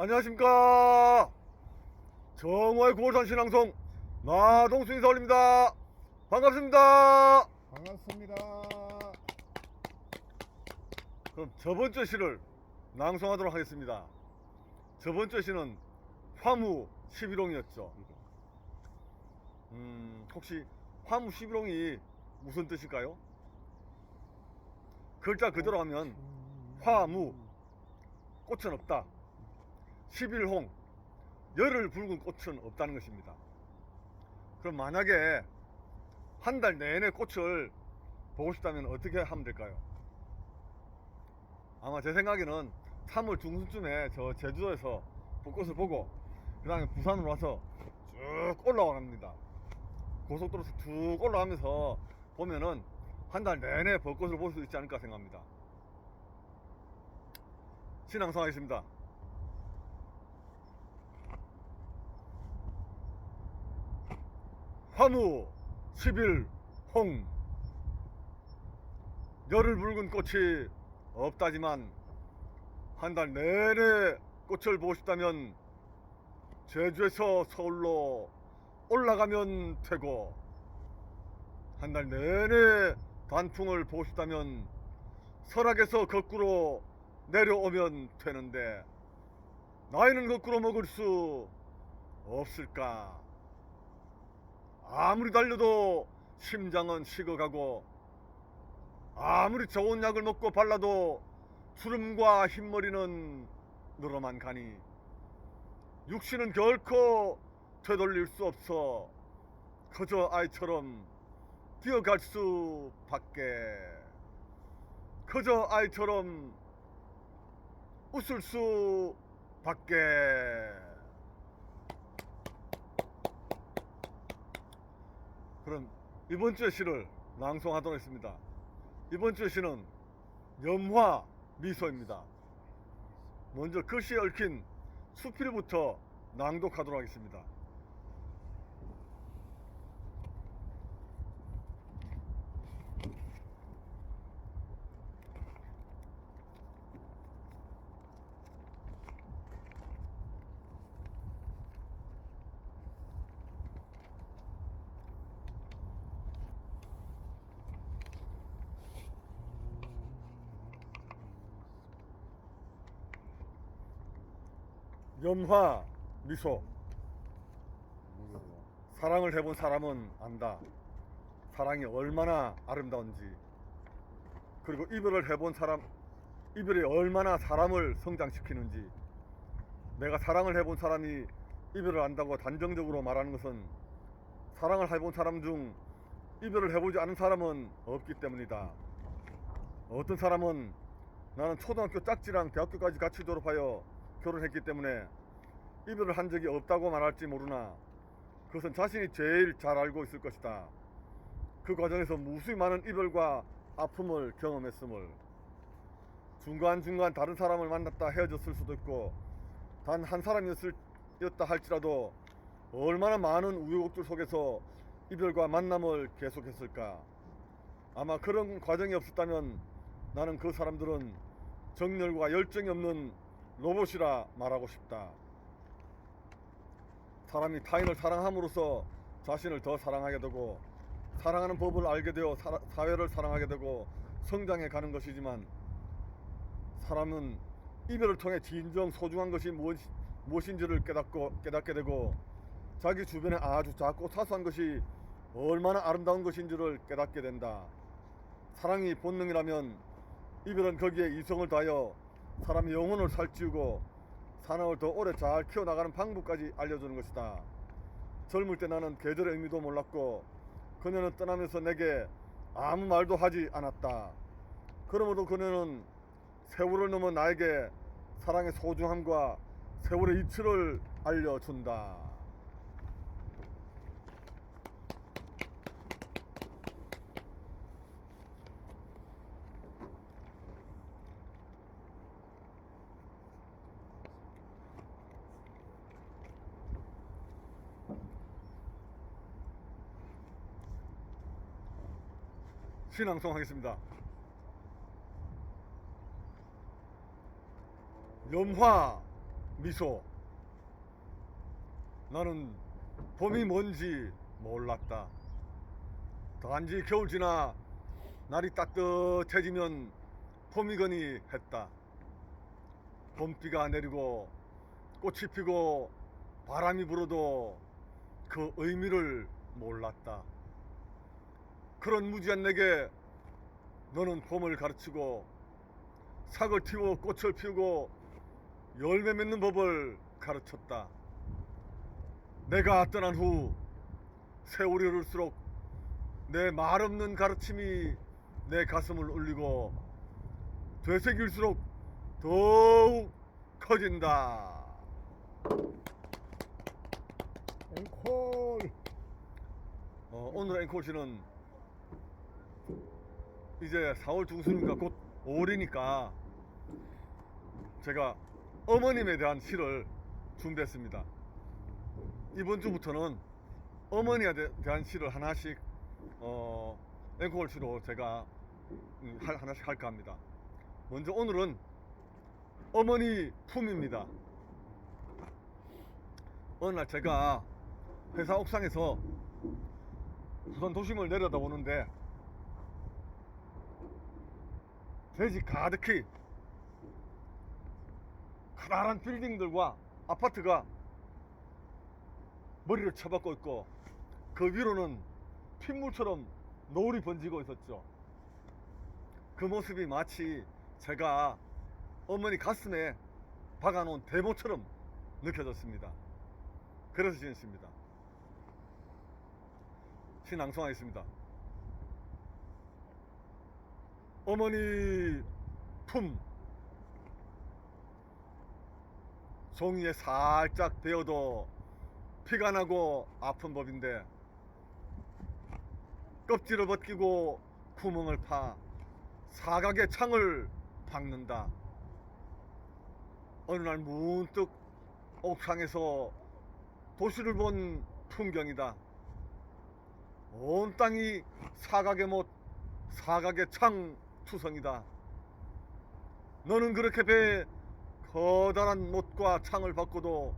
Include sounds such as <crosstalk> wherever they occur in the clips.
안녕하십니까. 정화의 9월산 신앙송 나동수 인사올립니다. 반갑습니다. 반갑습니다. 그럼 저번주 시를 낭송하도록 하겠습니다. 저번주 시는 화무 11홍이었죠. 음 혹시 화무 11홍이 무슨 뜻일까요? 글자 그대로 하면 화무 꽃은 없다 11홍 열을 붉은 꽃은 없다는 것입니다. 그럼 만약에 한 달 내내 꽃을 보고 싶다면 어떻게 하면 될까요? 아마 제 생각에는 3월 중순쯤에 저 제주도에서 벚꽃을 보고 그 다음에 부산으로 와서 쭉 올라와 갑니다. 고속도로에서 쭉 올라가면서 보면은 한 달 내내 벚꽃을 볼 수 있지 않을까 생각합니다. 신앙성하겠습니다. 화무 10일 홍 열을 붉은 꽃이 없다지만 한 달 내내 꽃을 보고 싶다면 제주에서 서울로 올라가면 되고 한 달 내내 단풍을 보고 싶다면 설악에서 거꾸로 내려오면 되는데 나이는 거꾸로 먹을 수 없을까? 아무리 달려도 심장은 식어가고 아무리 좋은 약을 먹고 발라도 주름과 흰머리는 늘어만 가니 육신은 결코 되돌릴 수 없어 그저 아이처럼 뛰어갈 수밖에. 그저 아이처럼 웃을 수밖에 그럼 이번 주의 시를 낭송하도록 하겠습니다. 이번 주의 시는 염화 미소입니다. 먼저 글씨에 얽힌 수필부터 낭독하도록 하겠습니다. 염화 미소 사랑을 해본 사람은 안다. 사랑이 얼마나 아름다운지. 그리고 이별을 해본 사람, 이별이 얼마나 사람을 성장시키는지. 내가 사랑을 해본 사람이 이별을 안다고 단정적으로 말하는 것은 사랑을 해본 사람 중 이별을 해보지 않은 사람은 없기 때문이다. 어떤 사람은 나는 초등학교 짝지랑 대학교까지 같이 졸업하여 결혼했기 때문에 이별을 한 적이 없다고 말할지 모르나 그것은 자신이 제일 잘 알고 있을 것이다. 그 과정에서 무수히 많은 이별과 아픔을 경험했음을 중간중간 다른 사람을 만났다 헤어졌을 수도 있고 단 한 사람이었을 였다 할지라도 얼마나 많은 우여곡절 속에서 이별과 만남을 계속했을까 아마 그런 과정이 없었다면 나는 그 사람들은 정열과 열정이 없는 로봇이라 말하고 싶다. 사람이 타인을 사랑함으로써 자신을 더 사랑하게 되고 사랑하는 법을 알게 되어 사, 사회를 사랑하게 되고 성장해 가는 것이지만 사람은 이별을 통해 진정 소중한 것이 무엇, 무엇인지를 깨닫고 깨닫게 되고 자기 주변에 아주 작고 사소한 것이 얼마나 아름다운 것인지를 깨닫게 된다. 사랑이 본능이라면 이별은 거기에 이성을 다하여 사람의 영혼을 살찌우고 사람을 더 오래 잘 키워나가는 방법까지 알려주는 것이다. 젊을 때 나는 계절의 의미도 몰랐고 그녀는 떠나면서 내게 아무 말도 하지 않았다. 그러므로 그녀는 세월을 넘어 나에게 사랑의 소중함과 세월의 이치를 알려준다. 신앙송 하겠습니다. 염화 미소. 나는 봄이 뭔지 몰랐다. 단지 겨울 지나 날이 따뜻해지면 봄이거니 했다. 봄비가 내리고 꽃이 피고 바람이 불어도 그 의미를 몰랐다. 그런 무지한 내게 너는 봄을 가르치고 삭을 틔워 꽃을 피우고 열매 맺는 법을 가르쳤다. 내가 떠난 후 세월이 흐를수록 내 말 없는 가르침이 내 가슴을 울리고 되새길수록 더욱 커진다. 앵콜 어, 오늘 앵콜 씨는 이제 4월 중순이니까 곧 5월이니까 제가 어머님에 대한 시를 준비했습니다. 이번 주부터는 어머니에 대- 대한 시를 하나씩 어, 앵콜씨로 제가 음, 할- 하나씩 할까 합니다. 먼저 오늘은 어머니 품입니다. 어느 날 제가 회사 옥상에서 부산 도심을 내려다보는데 대지 가득히 커다란 빌딩들과 아파트가 머리를 쳐박고 있고 그 위로는 핏물처럼 노을이 번지고 있었죠. 그 모습이 마치 제가 어머니 가슴에 박아놓은 대모처럼 느껴졌습니다. 그래서 지었습니다. 신앙송하겠습니다. 어머니 품 종이에 살짝 베어도 피가 나고 아픈 법인데 껍질을 벗기고 구멍을 파 사각의 창을 박는다. 어느 날 문득 옥상에서 도시를 본 풍경이다. 온 땅이 사각의 못, 사각의 창 투성이다. 너는 그렇게 배 커다란 못과 창을 받고도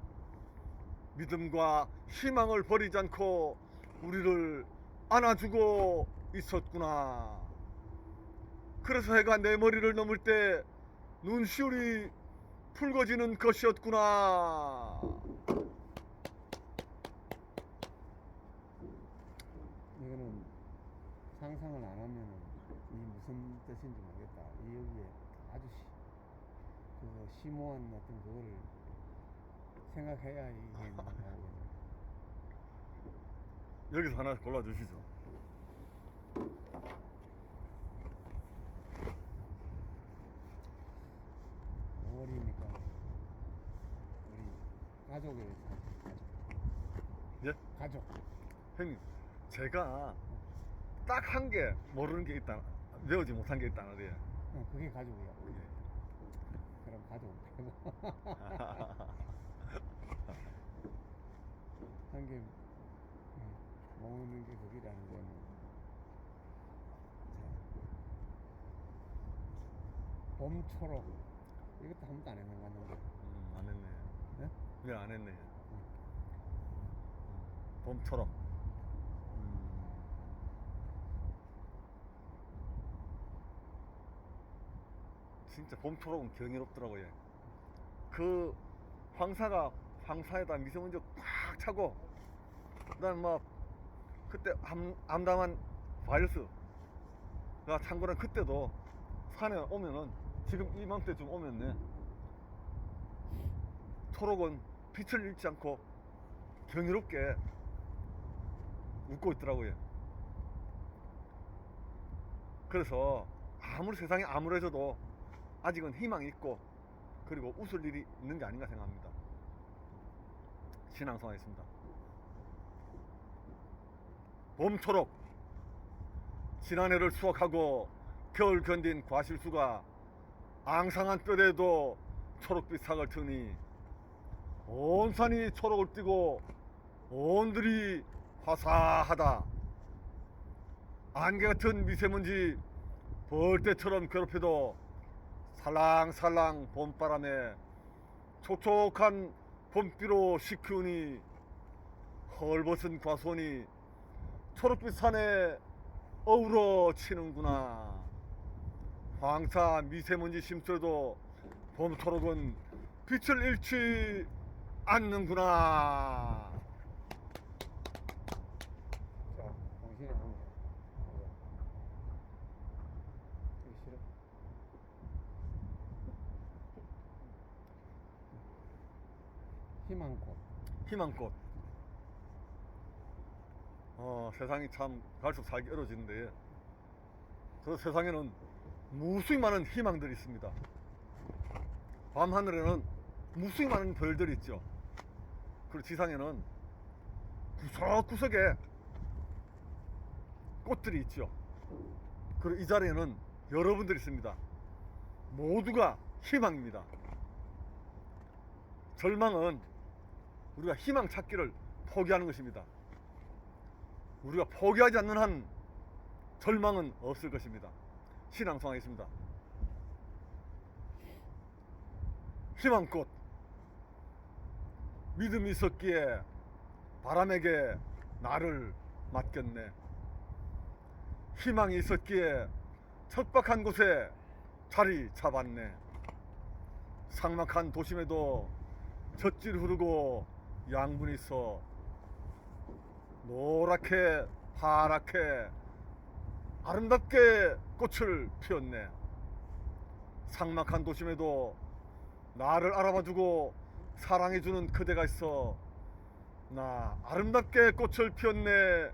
믿음과 희망을 버리지 않고 우리를 안아주고 있었구나. 그래서 해가 내 머리를 넘을 때 눈시울이 붉어지는 것이었구나. 이거는 상상을 안 하면은 이 무슨 뜻인지 모르겠다. 이 여기에 아주 시, 그 심오한 어떤 그거를 생각해야 이게 <laughs> 나오거든요. 여기서 하나 골라주시죠. 월이니까 우리 가족을 가족. 예? 가족. 형님, 제가 딱한개 모르는 게 있다, 외우지 못한 게 있다 말이에요. 어, 그게 가족이야. 그럼 가족. 한개 모으는 게 그기라는 거는 자, 봄초록 이것도 한 번도 안 했는 것 같는데 음, 안 했네. 네? 왜안 했네. 봄처럼. 음. 진짜 봄초록은 경이롭더라고요. 그 황사가 황사에다 미세먼지 꽉 차고, 그다음 막 그때 암, 암담한 바이러스가 찬 거랑 그때도 산에 오면은 지금 이맘때쯤 오면네 초록은 빛을 잃지 않고 경이롭게 웃고 있더라고요. 그래서 아무리 세상이 암울해져도 아직은 희망이 있고 그리고 웃을 일이 있는 게 아닌가 생각합니다. 신앙송하겠습니다. 봄초록 지난해를 수확하고 겨울 견딘 과실수가 앙상한 뼈대도 초록빛 sak을 트니 온 산이 초록을 띠고 온들이 화사하다. 안개 같은 미세먼지 벌떼처럼 괴롭혀도 살랑살랑 봄바람에 촉촉한 봄비로 시크우니 헐벗은 과수원이 초록빛 산에 어우러치는구나. 황사 미세먼지 심수에도 봄초록은 빛을 잃지 않는구나 자, 당신이 하는 거. 봐봐. 이거 싫어? 희망꽃. 희망꽃. 어, 세상이 참 갈수록 살기 어려워지는데 저 세상에는 무수히 많은 희망들이 있습니다. 밤하늘에는 무수히 많은 별들이 있죠. 그리고 지상에는 구석구석에 꽃들이 있죠. 그리고 이 자리에는 여러분들이 있습니다. 모두가 희망입니다. 절망은 우리가 희망 찾기를 포기하는 것입니다. 우리가 포기하지 않는 한 절망은 없을 것입니다. 신앙송하겠습니다. 희망꽃 믿음이 있었기에 바람에게 나를 맡겼네. 희망이 있었기에 척박한 곳에 자리 잡았네. 삭막한 도심에도 젖질 흐르고 양분이 있어 노랗게 파랗게 아름답게 꽃을 피웠네 삭막한 도심에도 나를 알아봐주고 사랑해주는 그대가 있어 나 아름답게 꽃을 피웠네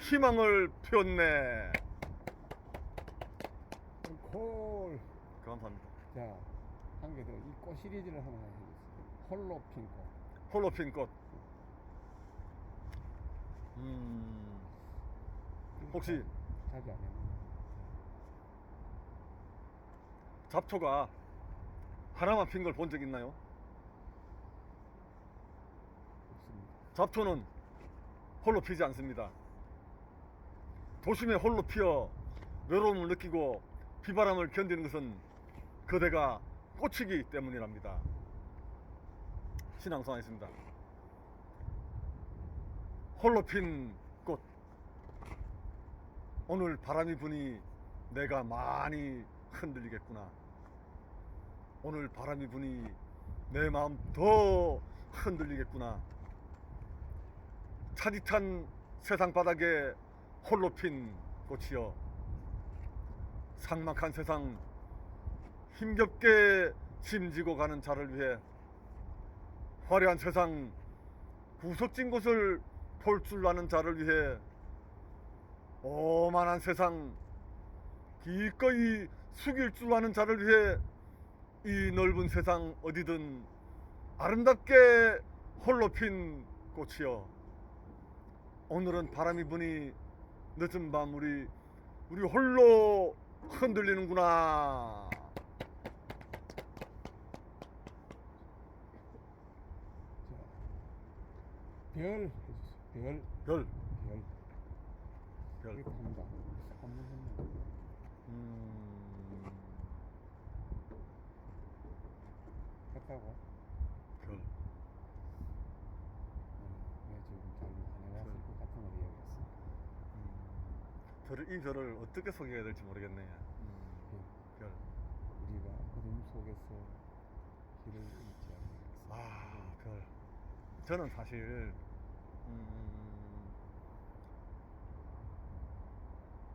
희망을 피웠네 콜. 감사합니다 자, 한 개 더. 이 꽃 시리즈를 하나 해주세요. 홀로 핀 꽃. 홀로 핀 꽃 음, 혹시 안 해요. 잡초가 하나만 핀 걸 본 적 있나요? 없습니다. 잡초는 홀로 피지 않습니다. 도심에 홀로 피어 외로움을 느끼고 비바람을 견디는 것은 그대가 꽃이기 때문이랍니다. 신앙송하겠습니다. 홀로 핀 꽃. 오늘 바람이 부니 내가 많이 흔들리겠구나. 오늘 바람이 부니 내 마음 더 흔들리겠구나. 차디찬 세상 바닥에 홀로 핀 꽃이여 삭막한 세상 힘겹게 짐지고 가는 자를 위해 화려한 세상 구석진 곳을 볼 줄 아는 자를 위해 오만한 세상 기꺼이 숙일 줄 아는 자를 위해 이 넓은 세상 어디든 아름답게 홀로 핀 꽃이여 오늘은 바람이 부니 늦은 밤 우리 우리 홀로 흔들리는구나. 자, 별 해주세요. 별, 별, 별. 별. 이렇게 합니다. 한번 했는데. 음, 했다고? 별. 네, 지금 잘안 해왔을 것 같은 걸 이야기했어. 음, 별을 이 별을 어떻게 소개해야 될지 모르겠네. 음, 별. 우리가 어둠 속에서 길을 잃지 않는 아, 별. 저는 사실 음,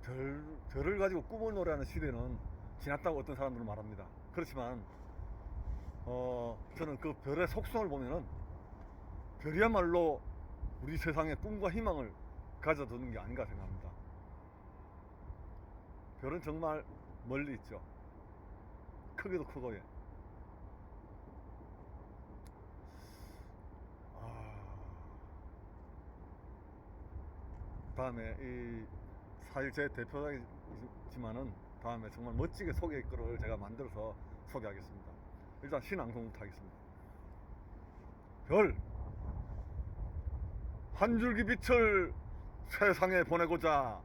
별 별을 가지고 꿈을 노래하는 시대는 지났다고 어떤 사람들은 말합니다. 그렇지만 어, 저는 그 별의 속성을 보면은 별이야말로 우리 세상에 꿈과 희망을 가져두는 게 아닌가 생각합니다. 별은 정말 멀리 있죠. 크기도 크고 예. 다음에 이 사실 제 대표작이지만은 다음에 정말 멋지게 소개 글을 제가 만들어서 소개하겠습니다. 일단 신앙송부터 하겠습니다. 별! 한 줄기 빛을 세상에 보내고자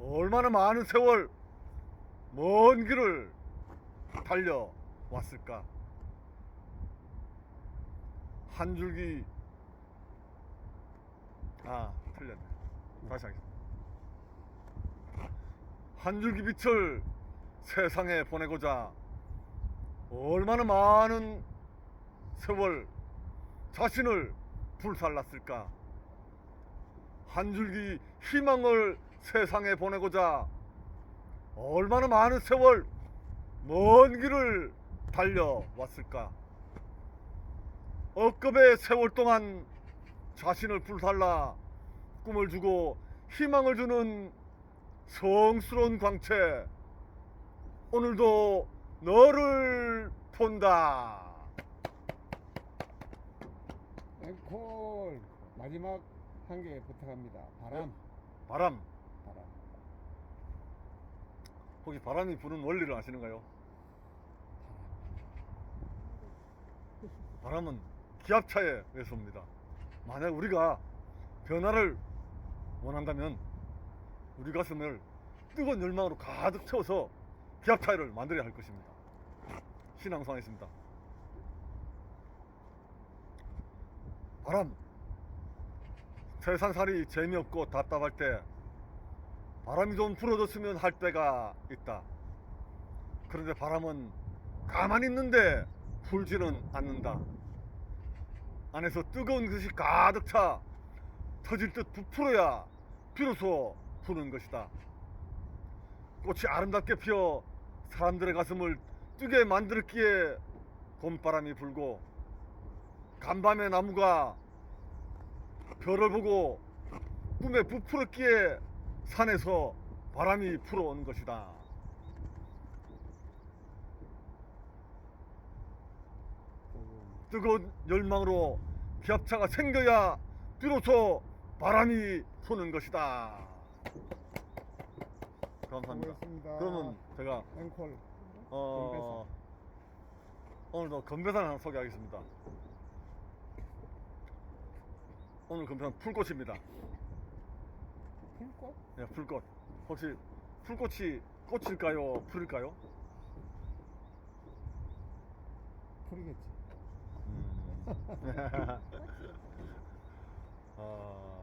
얼마나 많은 세월 먼 길을 달려왔을까? 한 줄기 아 틀렸네 다시 하겠습니다. 한 줄기 빛을 세상에 보내고자 얼마나 많은 세월 자신을 불살랐을까? 한 줄기 희망을 세상에 보내고자 얼마나 많은 세월 먼 길을 달려왔을까? 억겁의 세월 동안 자신을 불살라 꿈을 주고 희망을 주는 성스러운 광채 오늘도 너를 본다 앵콜 마지막 한 개 부탁합니다. 바람, 바람 바람. 혹시 바람이 부는 원리를 아시는가요? 바람은 기압차에 의해서 옵니다. 만약 우리가 변화를 원한다면 우리 가슴을 뜨거운 열망으로 가득 채워서 기압차를 만들어야 할 것입니다. 신앙성했습니다. 바람. 세상살이 재미없고 답답할 때 바람이 좀 불어줬으면 할 때가 있다. 그런데 바람은 가만히 있는데 불지는 않는다. 안에서 뜨거운 것이 가득 차 터질 듯 부풀어야 비로소 부는 것이다. 꽃이 아름답게 피어 사람들의 가슴을 뜨게 만들기에 봄바람이 불고 간밤의 나무가 별을 보고 꿈에 부풀었기에 산에서 바람이 불어온 것이다. 뜨거운 열망으로 기압차가 생겨야 비로소 바람이 부는 것이다. 감사합니다. 수고했습니다. 그러면 제가 앵콜 어, 오늘도 건배산 하나 소개하겠습니다. 오늘 건배산 풀꽃입니다. 풀꽃? 네, 풀꽃. 혹시 풀꽃이 꽃일까요? 풀일까요? 풀이겠지. 음. <laughs> <laughs> 어,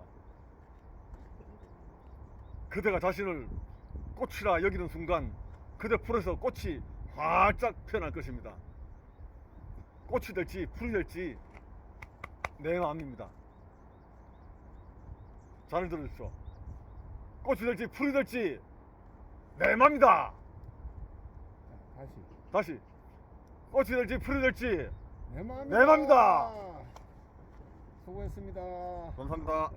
그대가 자신을 꽃이라 여기는 순간 그대 풀에서 꽃이 활짝 피어날 것입니다. 꽃이 될지 풀이 될지 내 마음입니다. 잘 들으십시오. 꽃이 될지 풀이 될지 내 마음이다. 자, 다시. 다시 꽃이 될지 풀이 될지 내 마음이다. 내 맘이다. 수고했습니다. 감사합니다.